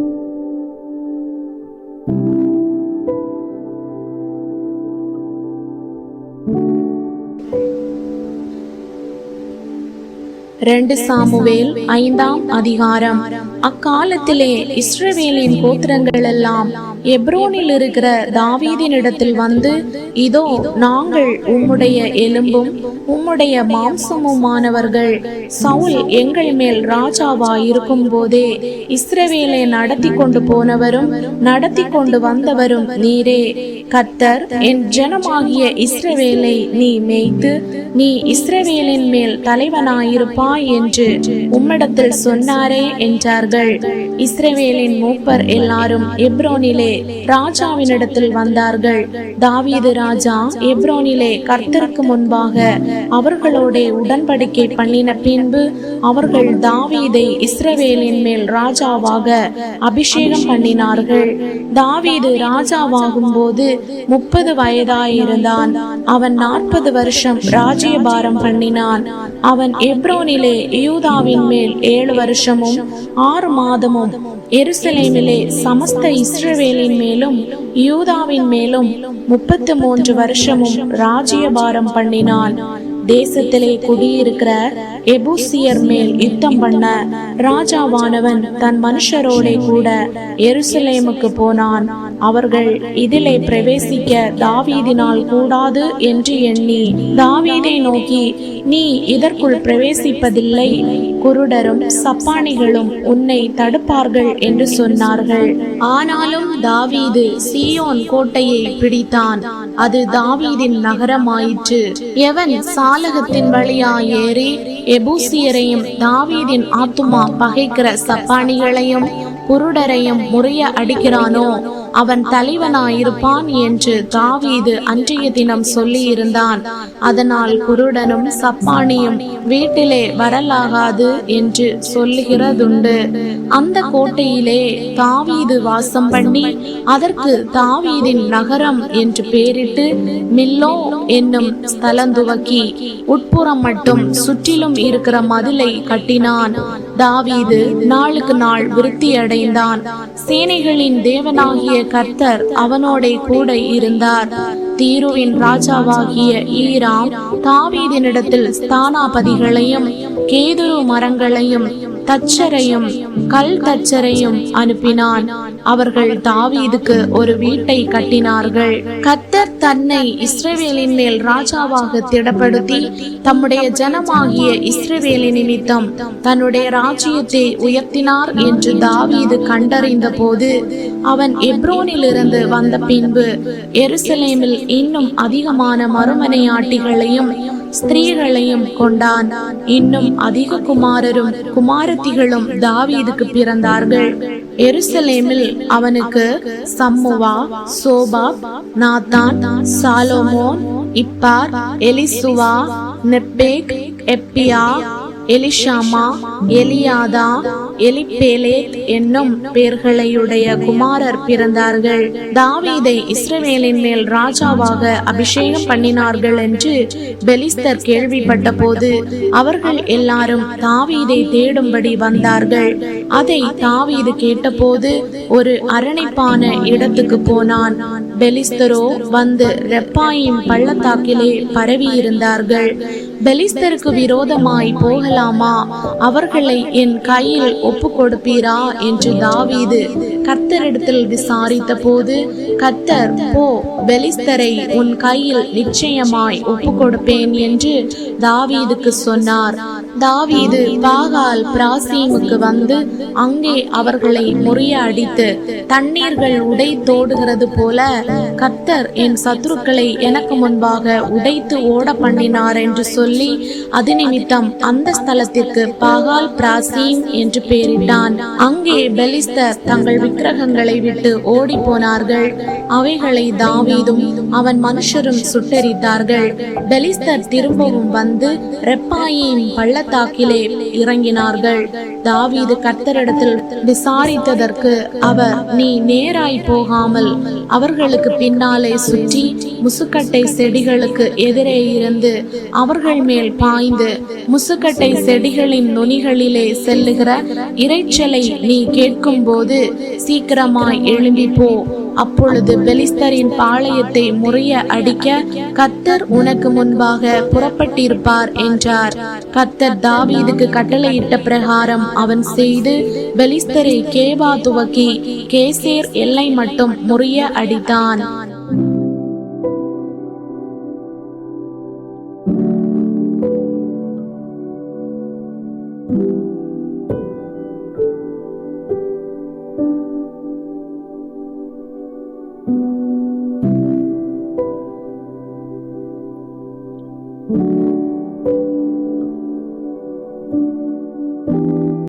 thank you ரெண்டு Samuel ஐந்தாம் அதிகாரம். அக்காலத்திலே இஸ்ரவேலின் கோத்திரங்கள் எல்லாம் எப்ரோனில் இருக்கிற தாவீதினிடத்தில் வந்து இதோ நாங்கள் உம்முடைய எலும்பும் உம்முடைய மாம்சமுமானவர்கள் சவுல் எங்கள் மேல் ராஜாவா இருக்கும் போதே இஸ்ரவேலை நடத்தி கொண்டு போனவரும் நடத்தி கொண்டு வந்தவரும் நீரே. கத்தர் என் ஜனமாகிய இஸ்ரவேலை நீ மேய்த்து நீ இஸ்ரவேலின் மேல் தலைவனாயிருப்பாய் என்று உம்மிடத்தில் சொன்னாரே என்றார்கள். இஸ்ரேவேலின் மூப்பர் எல்லாரும் எப்ரோனிலே ராஜாவினிடத்தில் வந்தார்கள். தாவீது ராஜா எப்ரோனிலே கர்த்தருக்கு முன்பாக அவர்களோட உடன்படிக்கை பண்ணின பின்பு அவர்கள் தாவீதை இஸ்ரவேலின் மேல் ராஜாவாக அபிஷேகம் பண்ணினார்கள். தாவீது ராஜாவாகும் போது முப்பது வயதாயிருந்தான். அவன் நாற்பது வருஷம் ராஜ்யபாரம் பண்ணினான். அவன் எப்ரோனில் யூதாவின் மேல் ஏழு வருஷமும் ஆறு மாதமும் எருசலேமிலே சமஸ்த இஸ்ரவேலின் மேலும் யூதாவின் மேலும் முப்பத்து மூன்று வருஷமும் ராஜ்யபாரம் பண்ணினான் தேசத்திலே குடியிருக்கிற எபூசியர் மேல் யுத்தம் பண்ண ராஜாவானவன் தன் மனுஷரோட கூட எருசலேமுக்கு போனான். அவர்கள் இதிலே பிரவேசிக்க தாவீதினால் கூடாது என்று எண்ணி தாவீதை நோக்கி நீ இதற்குள் பிரவேசிப்பதில்லை. குருடரும் சப்பானிகளும் உன்னை தடுப்பார்கள் என்று சொன்னார்கள். ஆனாலும் தாவீது சீயோன் கோட்டையை பிடித்தான். அது தாவீதின் நகரமாயிற்று. எவன் சாலகத்தின் வழியா ஏறி எபூசியரையும் தாவீதின் ஆத்துமா பகைக்கிற சப்பானிகளையும் குருடரையும் முறைய அடிக்கிறானோ அவன் தலைவனாயிருப்பான் என்று தாவீது அன்றைய தினம் சொல்லி இருந்தான் அதனால் குருடனும் சப்பானியும் வீட்டிலே வரலாகாது என்று சொல்லுகிறதுண்டு. அந்த கோட்டையிலே தாவீது வாசம் பண்ணி அதற்கு தாவீதின் நகரம் என்று பெயரிட்டு மில்லோ என்னும் ஸ்தலந்துவக்கி உட்புறம் மட்டும் சுற்றிலும் இருக்கிற மதிலை கட்டினான். தாவீது நாளுக்கு நாள் விருத்தி அடைந்தான் சேனைகளின் தேவனாகிய கர்த்தர் அவனோட கூட இருந்தார். தீருவின் ராஜாவாகிய ஈராம் தாவீதினிடத்தில் ஸ்தானாபதிகளையும் கேதுரு மரங்களையும் தச்சரையும் கல் தச்சரையும் அனுப்பினான். அவர்கள் தாவீதுக்கு ஒரு வீட்டை கட்டினார்கள். கத்தர் தன்னை இஸ்ரேவேலின் மேல் ராஜாவாக திடப்படுத்தி தம்முடைய ஜனமாகிய இஸ்ரவேலின் நிமித்தம் தன்னுடைய ராஜ்யத்தை உயர்த்தினார் என்று தாவீது கண்டறிந்த போது அவன் எப்ரோனிலிருந்து வந்த பின்பு எருசலேமில் இன்னும் அதிகமான மறுமனையாட்டிகளையும் ஸ்திரீகளையும் கொண்டான். இன்னும் அதிக குமாரரும் குமார குமாரத்திகளும் தாவீதுக்கு பிறந்தார்கள். எருசலேமில் அவனுக்கு Shammua Shobab Nathan Solomon Ibhar Elishua Nepheg Japhia Elishama Eliada Eliphelet என்னும் பேர்களையுடைய குமாரர் பிறந்தார்கள். தாவீதை இஸ்ரவேலின் மேல் ராஜாவாக அபிஷேகம் பண்ணினார்கள் என்று பெலிஸ்தர் கேள்விப்பட்ட போது அவர்கள் எல்லாரும் தாவீதை தேடும்படி வந்தார்கள். அதை தாவீது கேட்டபோது ஒரு அரணைப்பான இடத்துக்கு போனான். பெலிஸ்தரோ வந்து ரெப்பாயின் பள்ளத்தாக்கிலே பரவி இருந்தார்கள் பெலிஸ்தருக்கு விரோதமாய் போகலாமா? அவர்களை என் கையில் ஒப்பு கொடுப்பீரா என்று தாவீது கர்த்தரிடத்தில் விசாரித்த போது கர்த்தர் போ பெலிஸ்தரை உன் கையில் நிச்சயமாய் ஒப்பு கொடுப்பேன் என்று தாவீதுக்கு சொன்னார். தாவீது பாகால் பிராசீமுக்கு வந்து அங்கே அவர்களை முறிய அடித்து தண்ணீர்கள் உடை தோடுகிறது போல கர்த்தர் என் சத்துருக்களை எனக்கு முன்பாக உடைத்து ஓட பண்ணினார் என்று சொல்லி சொல்லி அது நிமித்தம் அந்த ஸ்தலத்திற்கு பாகால் பிராசீம் என்று பெயரிட்டான். அங்கே பெலிஸ்தர் தங்கள் விக்கிரகங்களை விட்டு ஓடி போனார்கள் அவைகளை தாவீதும் அவன் மனுஷரும் சுட்டரித்தார்கள். பெலிஸ்தர் திரும்பவும் வந்து ரெப்பாயின் பள்ளத்தாக்கிலே இறங்கினார்கள். தாவீது கர்த்தரிடத்தில் விசாரித்ததற்கு அவர் நீ நேராய் போகாமல் அவர்களுக்கு பின்னாலே சுற்றி முசுக்கட்டை செடிகளுக்கு எதிரே இருந்து அவர்கள் மேல் பாய்ந்து முசுக்கட்டை செடிகளின் நுனிகளிலே செல்லுகிற இரைச்சலை நீ கேட்கும்போது சீக்கிரமாய் எழும்பி போ அப்பொழுது பெலிஸ்தரின் பாளையத்தை முறைய அடிக்க கத்தர் உனக்கு முன்பாக புறப்பட்டிருப்பார் என்றார். கத்தர் தாவீதுக்கு கட்டளையிட்ட பிரகாரம் அவன் செய்து பெலிஸ்தரை கேவா துவக்கி கேசேர் எல்லை மட்டும் முறிய அடித்தான்.